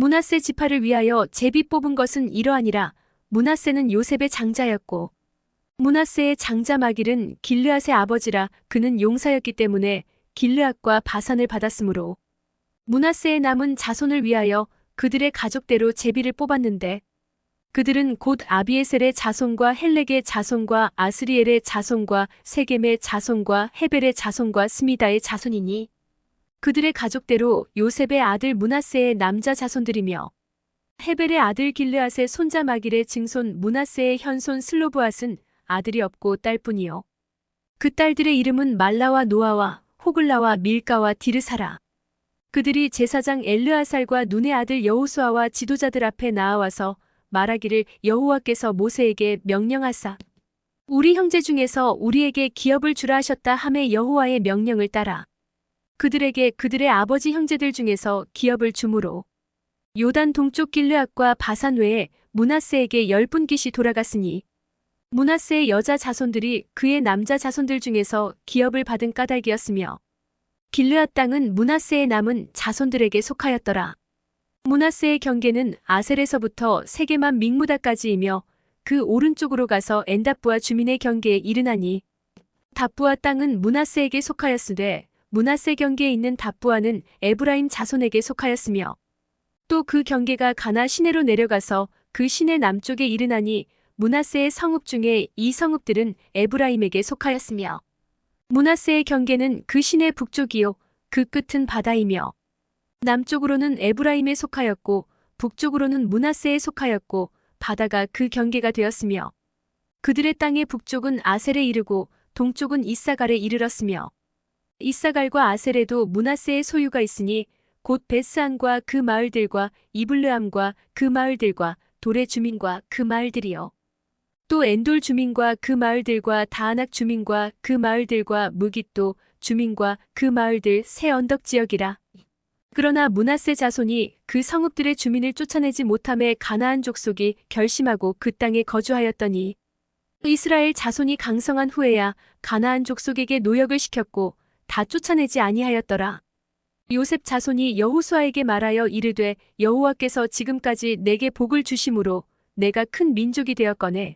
문하세 지파를 위하여 제비 뽑은 것은 이러하니라. 문하세는 요셉의 장자였고 문하세의 장자 마길은 길르앗의 아버지라 그는 용사였기 때문에 길르앗과 바산을 받았으므로 문하세의 남은 자손을 위하여 그들의 가족대로 제비를 뽑았는데 그들은 곧 아비에셀의 자손과 헬렉의 자손과 아스리엘의 자손과 세겜의 자손과 헤벨의 자손과 스미다의 자손이니 그들의 가족대로 요셉의 아들 문하세의 남자 자손들이며 헤벨의 아들 길르앗의 손자 마길의 증손 문하세의 현손 슬로브앗은 아들이 없고 딸뿐이요. 그 딸들의 이름은 말라와 노아와 호글라와 밀가와 디르사라. 그들이 제사장 엘르아살과 눈의 아들 여호수아와 지도자들 앞에 나아와서 말하기를 여호와께서 모세에게 명령하사 우리 형제 중에서 우리에게 기업을 주라 하셨다 함에 여호와의 명령을 따라 그들에게 그들의 아버지 형제들 중에서 기업을 주므로 요단 동쪽 길르앗과 바산 외에 문하세에게 열분 깃이 돌아갔으니 문하세의 여자 자손들이 그의 남자 자손들 중에서 기업을 받은 까닭이었으며 길르앗 땅은 문하세의 남은 자손들에게 속하였더라. 문하세의 경계는 아셀에서부터 세게만 믹무다까지이며 그 오른쪽으로 가서 엔답부와 주민의 경계에 이르나니 답부와 땅은 문하세에게 속하였으되 문하세 경계에 있는 답부와는 에브라임 자손에게 속하였으며 또 그 경계가 가나 시내로 내려가서 그 시내 남쪽에 이르나니 문하세의 성읍 중에 이 성읍들은 에브라임에게 속하였으며 문하세의 경계는 그 시내 북쪽이요 그 끝은 바다이며 남쪽으로는 에브라임에 속하였고 북쪽으로는 문하세에 속하였고 바다가 그 경계가 되었으며 그들의 땅의 북쪽은 아셀에 이르고 동쪽은 이사갈에 이르렀으며 이사갈과 아셀에도 문하세의 소유가 있으니 곧 베스안과 그 마을들과 이블르함과 그 마을들과 돌의 주민과 그 마을들이요. 또 엔돌 주민과 그 마을들과 다아낙 주민과 그 마을들과 무깃도 주민과 그 마을들 새 언덕 지역이라. 그러나 문하세 자손이 그 성읍들의 주민을 쫓아내지 못함에 가나안 족속이 결심하고 그 땅에 거주하였더니 이스라엘 자손이 강성한 후에야 가나안 족속에게 노역을 시켰고 다 쫓아내지 아니하였더라. 요셉 자손이 여호수아에게 말하여 이르되 여호와께서 지금까지 내게 복을 주심으로 내가 큰 민족이 되었거늘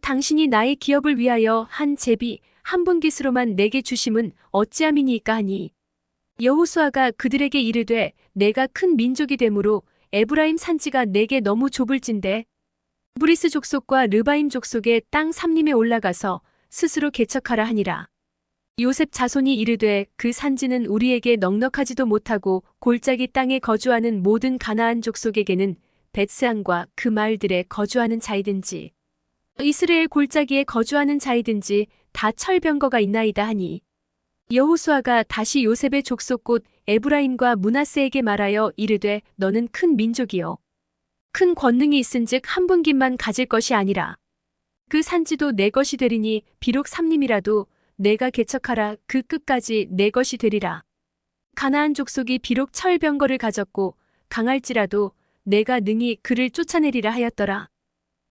당신이 나의 기업을 위하여 한 제비 한 분깃으로만 내게 주심은 어찌함이니까 하니 여호수아가 그들에게 이르되 내가 큰 민족이 되므로 에브라임 산지가 내게 너무 좁을진데 브리스 족속과 르바임 족속의 땅 삼림에 올라가서 스스로 개척하라 하니라. 요셉 자손이 이르되 그 산지는 우리에게 넉넉하지도 못하고 골짜기 땅에 거주하는 모든 가나안 족속에게는 벳스안과 그 마을들에 거주하는 자이든지 이스라엘 골짜기에 거주하는 자이든지 다 철병거가 있나이다 하니 여호수아가 다시 요셉의 족속 곧 에브라임과 문하세에게 말하여 이르되 너는 큰 민족이요 큰 권능이 있은즉 한 분깃만 가질 것이 아니라 그 산지도 내 것이 되리니 비록 삼림이라도 내가 개척하라. 그 끝까지 내 것이 되리라. 가나안 족속이 비록 철병거를 가졌고 강할지라도 내가 능히 그를 쫓아내리라 하였더라